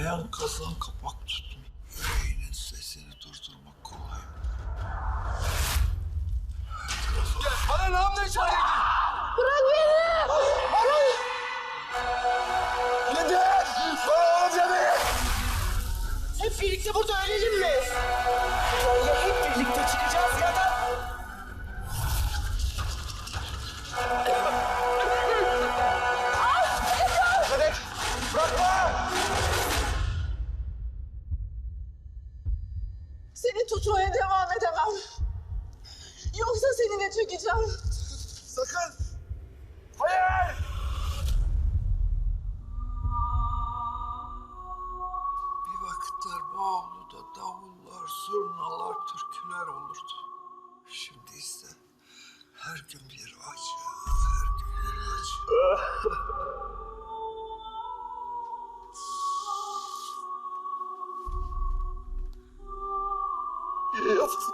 Dayan kazan kapak tutmuyor. Yüreğinin sesini durdurmak kolay mı? Bana ne yapmaya çalışıyorsun? Bırak beni! Neden? Bana olacak ne? Hep birlikte burada ölelim mi? Ya Seni tutmaya devam edemem. Yoksa seni de çekeceğim. Sakın. Hayır. Bir vakitler bu avluda davullar, zurnalar, türküler olurdu. Şimdi ise her gün bir acı, hilft